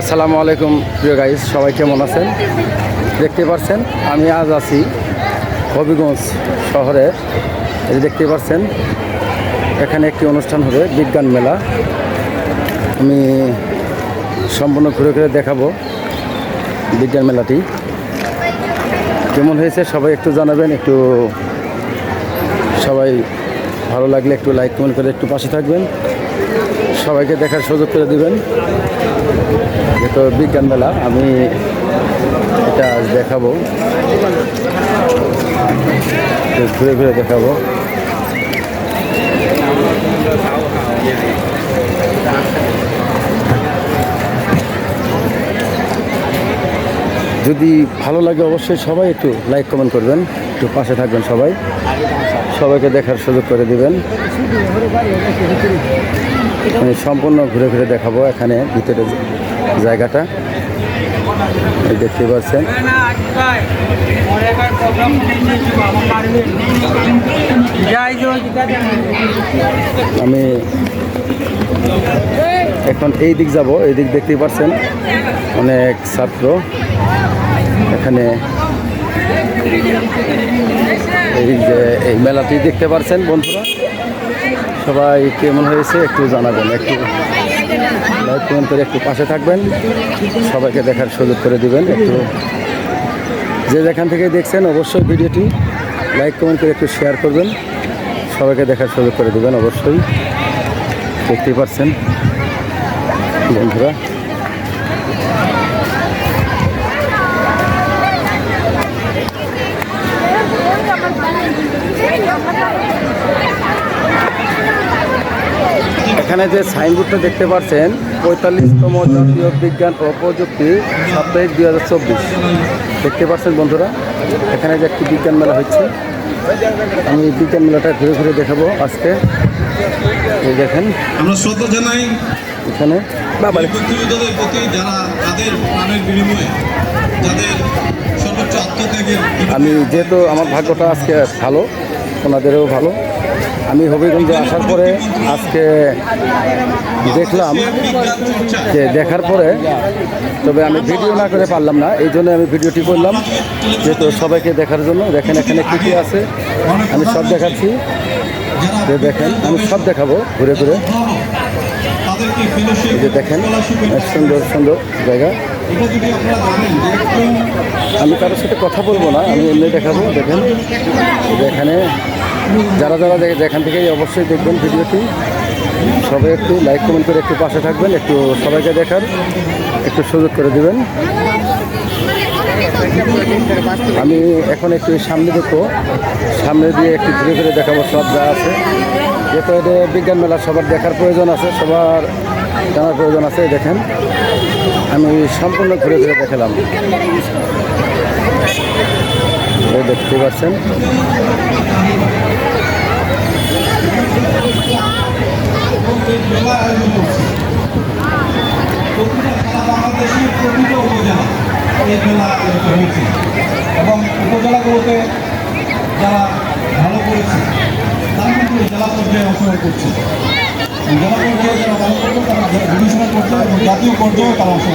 আসসালামু আলাইকুম, প্রিয় গাইস সবাই কেমন আছেন? দেখতে পাচ্ছেন আমি আজ আছি হবিগঞ্জ শহরে। দেখতে পাচ্ছেন এখানে একটি অনুষ্ঠান হবে, বিজ্ঞান মেলা। আমি সম্পূর্ণ ঘুরে ঘুরে দেখাবো বিজ্ঞান মেলাটি। কেমন হয়েছে সবাই একটু জানাবেন, একটু সবাই ভালো লাগলে একটু লাইক কমেন্ট করে একটু পাশে থাকবেন। সবাইকে দেখার সুযোগ করে দিবেন। যেহেতু বিজ্ঞান মেলা, আমি এটা আজ দেখাবো। ঘুরে ঘুরে দেখাবো। যদি ভালো লাগে অবশ্যই সবাই একটু লাইক কমেন্ট করবেন। একটু পাশে থাকবেন সবাই। সবাইকে দেখার সুযোগ করে দিবেন। আমি সম্পূর্ণ ঘুরে ঘুরে দেখাবো এখানে ভিতরে। জায়গাটা। দেখতে পাচ্ছেন। আমি এখন এই দিক যাব, এই দিক দেখতে পাচ্ছেন, অনেক ছাত্র। এখানে এই যে এই মেলাটি দেখতে পাচ্ছেন বন্ধুরা। সবাই কেমন হয়েছে একটু জানাবেন, একটু লাইক, কমেন্ট করে একটু পাশে থাকবেন। সবাইকে দেখার সুযোগ করে দিবেন। একটু যে যেখান থেকে দেখছেন, অবশ্যই ভিডিওটি লাইক, কমেন্ট করে একটু শেয়ার করবেন। সবাইকে দেখার সুযোগ করে দেবেন, অবশ্যই। দেখতেই পারছেন বন্ধুরা। এখানে যে সাইনবোর্ডটা দেখতে পাচ্ছেন পঁয়তাল্লিশতম জাতীয় বিজ্ঞান ও প্রযুক্তি সাপ্তাহিক দুই হাজার চব্বিশ। দেখতে পাচ্ছেন বন্ধুরা এখানে যে একটি বিজ্ঞান মেলা হচ্ছে। আমি এই বিজ্ঞান মেলাটা ঘুরে ঘুরে দেখাবো আজকে। এই দেখেন আমরা শ্রদ্ধা জানাই এখানে প্রতি যারা তাদের প্রাণের বিনিময়ে যাদের সর্বোচ্চ আত্মত্যাগের আমি যেহেতু আমার ভাগ্যটা আজকে ভালো ওনাদেরও ভালো। আমি হবিগঞ্জে আসার পরে আজকে দেখলাম যে দেখার পরে, তবে আমি ভিডিও না করে পারলাম না, এই জন্য আমি ভিডিওটি করলাম, যেহেতু সবাইকে দেখার জন্য। দেখেন এখানে কী কী আছে, আমি সব দেখাচ্ছি। যে দেখেন, আমি সব দেখাবো ঘুরে ঘুরে। যে দেখেন সুন্দর সুন্দর জায়গা। আমি কারোর সাথে কথা বলব না, আমি এমনি দেখাবো, দেখেন। এখানে যারা যারা যেখান থেকেই অবশ্যই দেখবেন ভিডিওটি। সবাই একটু লাইক কমেন্ট করে একটু পাশে থাকবেন, একটু সবাইকে দেখার একটু সুযোগ করে দিবেন। আমি এখন একটু সামনে দেখব। সামনে দিয়ে একটু ঘুরে ঘুরে দেখাবো সব যা আছে। যেহেতু বিজ্ঞান মেলা সবার দেখার প্রয়োজন আছে, সবার জানার প্রয়োজন আছে দেখেন। আমি সম্পূর্ণ ঘুরে ঘুরে দেখালাম। দেখতে পাচ্ছেন? মেলা আয়োজন করছে। প্রতিটা সারা বাংলাদেশের প্রতিটা উপজেলা এই মেলা আয়োজিত হয়েছে। এবং উপজেলাগুলোতে যারা ভালো করেছে, তারা কিন্তু জেলা পর্যায়ে অংশগ্রহণ করছে। জেলা পর্যায়ে যারা ভালো করছে, তারা ডিভিশনাল পর্যায়ে এবং জাতীয় পর্যায়ে তারা অংশগ্রহণ